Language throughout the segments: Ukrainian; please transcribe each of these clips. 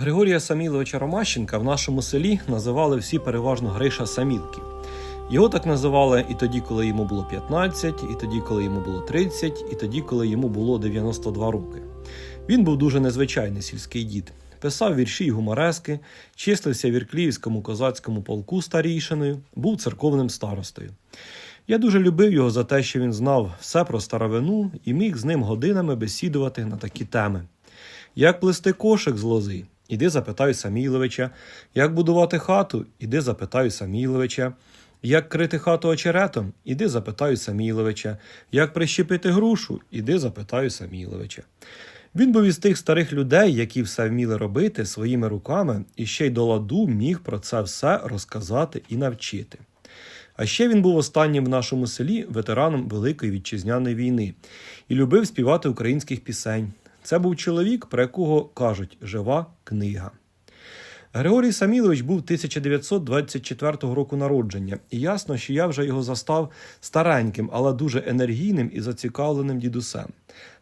Григорія Саміловича Ромащенка в нашому селі називали всі переважно Гриша Самілки. Його так називали і тоді, коли йому було 15, і тоді, коли йому було 30, і тоді, коли йому було 92 роки. Він був дуже незвичайний сільський дід. Писав вірші й гуморески, числився в Іркліївському козацькому полку старійшиною, був церковним старостою. Я дуже любив його за те, що він знав все про старовину і міг з ним годинами бесідувати на такі теми. Як плести кошик з лози? Іди запитай Саміловича. Як будувати хату? Іди запитай Саміловича. Як крити хату очеретом? Іди запитаю Саміловича. Як прищепити грушу? Іди запитаю Саміловича. Він був із тих старих людей, які все вміли робити своїми руками, і ще й до ладу міг про це все розказати і навчити. А ще він був останнім в нашому селі ветераном Великої вітчизняної війни і любив співати українських пісень. Це був чоловік, про якого кажуть жива книга. Григорій Самілович був 1924 року народження, і ясно, що я вже його застав стареньким, але дуже енергійним і зацікавленим дідусем.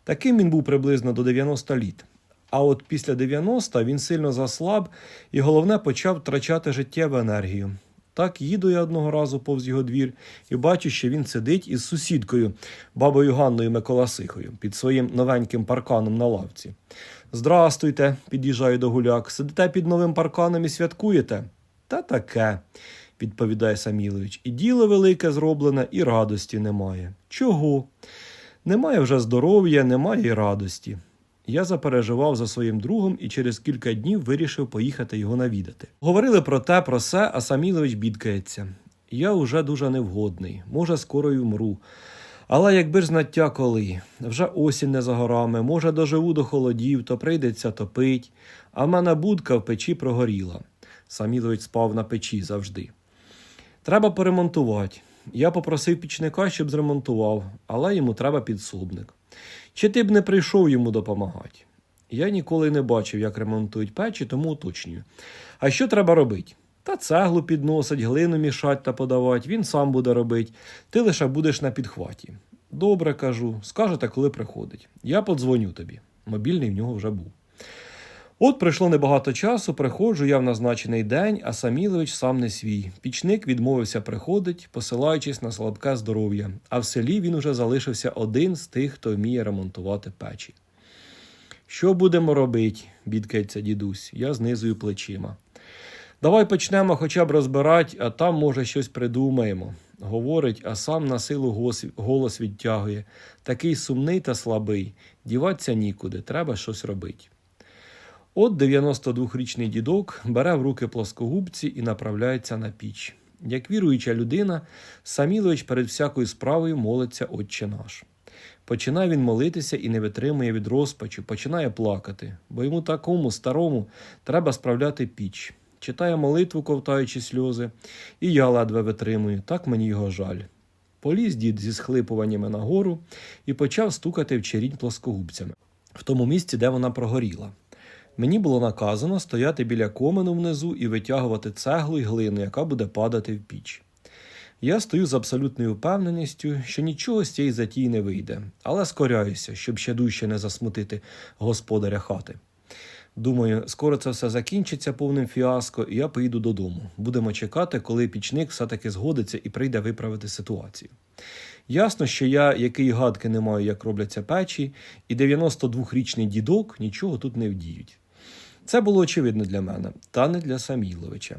Таким він був приблизно до 90 літ. А от після 90 він сильно заслаб і, головне, почав втрачати життєву енергію. Так їду я одного разу повз його двір і бачу, що він сидить із сусідкою, бабою Ганною Миколасихою, під своїм новеньким парканом на лавці. Здрастуйте, під'їжджаю до гуляк. Сидите під новим парканом і святкуєте? Та таке, відповідає Самілович. І діло велике зроблене, і радості немає. Чого? Немає вже здоров'я, немає й радості. Я запереживав за своїм другом і через кілька днів вирішив поїхати його навідати. Говорили про те, про се, а Самілович бідкається. Я уже дуже невгодний, може, скоро й умру. Але якби ж знаття коли, вже осінь не за горами, може, доживу до холодів, то прийдеться топить, а в мене будка в печі прогоріла. Самілович спав на печі завжди. Треба поремонтувати. Я попросив пічника, щоб зремонтував, але йому треба підсобник. Чи ти б не прийшов йому допомагати? Я ніколи не бачив, як ремонтують печі, тому уточнюю. А що треба робити? Та цеглу підносить, глину мішать та подавати, він сам буде робити, ти лише будеш на підхваті. Добре кажу, скажете, коли приходить. Я подзвоню тобі. Мобільний в нього вже був. От пройшло небагато часу, приходжу я в назначений день, а Самілович сам не свій. Пічник відмовився приходить, посилаючись на слабке здоров'я, а в селі він уже залишився один з тих, хто вміє ремонтувати печі. Що будемо робити? бідкається дідусь, я знизую плечима. Давай почнемо хоча б розбирати, а там, може, щось придумаємо. Говорить, а сам на силу голос відтягує. Такий сумний та слабий. Діватися нікуди, треба щось робити. От 92-річний дідок бере в руки плоскогубці і направляється на піч. Як віруюча людина, Самілович перед всякою справою молиться Отче наш. Починає він молитися і не витримує від розпачу, починає плакати, бо йому такому старому треба справляти піч. Читає молитву, ковтаючи сльози, і я ледве витримую, так мені його жаль. Поліз дід зі схлипуваннями нагору і почав стукати в черінь плоскогубцями в тому місці, де вона прогоріла. Мені було наказано стояти біля комену внизу і витягувати цеглу й глину, яка буде падати в піч. Я стою з абсолютною впевненістю, що нічого з цієї затії не вийде, але скоряюся, щоб ще дужче не засмутити господаря хати. Думаю, скоро це все закінчиться повним фіаско, і я поїду додому. Будемо чекати, коли пічник все-таки згодиться і прийде виправити ситуацію. Ясно, що я, який гадки не маю, як робляться печі, і 92-річний дідок нічого тут не вдіють. Це було очевидно для мене, та не для Саміловича.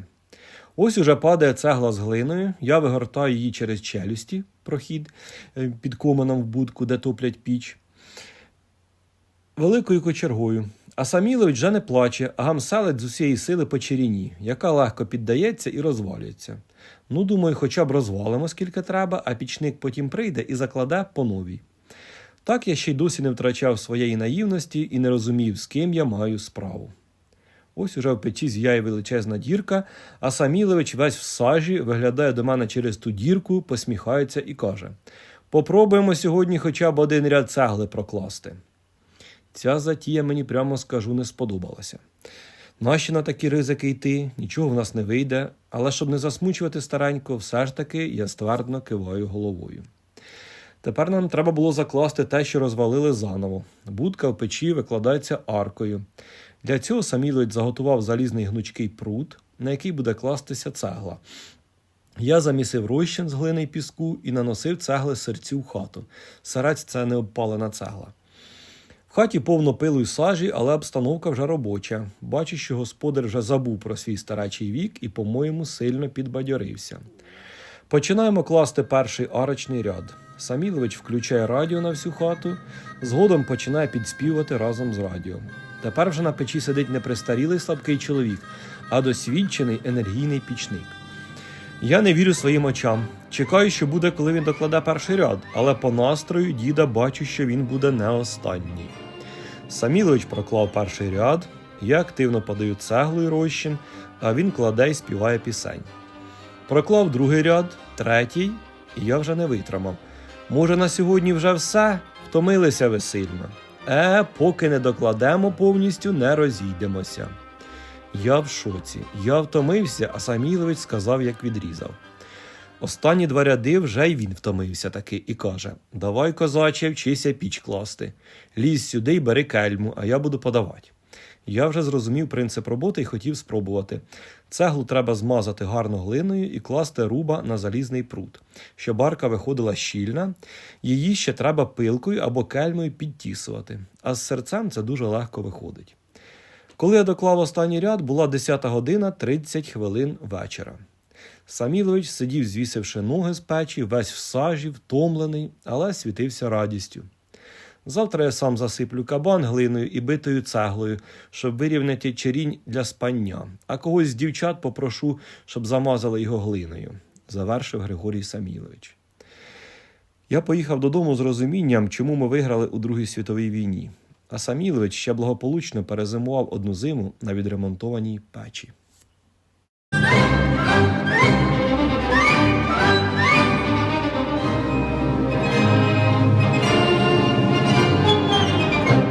Ось уже падає цегла з глиною, я вигортаю її через челюсті, прохід е, під коменом в будку, де топлять піч, великою кочергою. А Самілович вже не плаче, а гамселить з усієї сили по черіні, яка легко піддається і розвалюється. Ну, думаю, хоча б розвалимо скільки треба, а пічник потім прийде і закладе по новій. Так я ще й досі не втрачав своєї наївності і не розумів, з ким я маю справу. Ось уже в печі з'яє величезна дірка, а Самілович весь в сажі виглядає до мене через ту дірку, посміхається і каже: Попробуємо сьогодні хоча б один ряд цегли прокласти. Ця затія мені прямо скажу не сподобалася. Нащо на такі ризики йти, нічого в нас не вийде, але щоб не засмучувати старенько, все ж таки я ствердно киваю головою. Тепер нам треба було закласти те, що розвалили заново. Будка в печі викладається аркою. Для цього Самілович заготував залізний гнучкий прут, на який буде кластися цегла. Я замісив розчин з глини й піску і наносив цегли серцю в хату. Сирець це не обпалена цегла. В хаті повно пилу й сажі, але обстановка вже робоча. Бачу, що господар вже забув про свій старечий вік і, по-моєму, сильно підбадьорився. Починаємо класти перший арочний ряд. Самілович включає радіо на всю хату, згодом починає підспівати разом з радіо. Тепер вже на печі сидить не престарілий слабкий чоловік, а досвідчений енергійний пічник. Я не вірю своїм очам. Чекаю, що буде, коли він докладе перший ряд, але по настрою діда бачу, що він буде не останній. Самілович проклав перший ряд, я активно подаю цеглу й розчин, а він кладе й співає пісень. Проклав другий ряд, третій, і я вже не витримав. Може, на сьогодні вже все? Втомилися ви сильно. Е, поки не докладемо повністю, не розійдемося. Я в шоці. Я втомився, а Самілович сказав, як відрізав. Останні два ряди вже й він втомився таки і каже: Давай, козаче, вчися піч класти. Лізь сюди й бери кельму, а я буду подавати. Я вже зрозумів принцип роботи і хотів спробувати. Цеглу треба змазати гарно глиною і класти руба на залізний прут, щоб арка виходила щільна. Її ще треба пилкою або кельмою підтісувати, а з серцем це дуже легко виходить. Коли я доклав останній ряд, була 10 година 30 хвилин вечора. Самілович сидів, звісивши ноги з печі, весь в сажі, втомлений, але світився радістю. Завтра я сам засиплю кабан глиною і битою цеглою, щоб вирівняти черінь для спання, а когось з дівчат попрошу, щоб замазали його глиною, завершив Григорій Самілович. Я поїхав додому з розумінням, чому ми виграли у Другій світовій війні, а Самілович ще благополучно перезимував одну зиму на відремонтованій печі.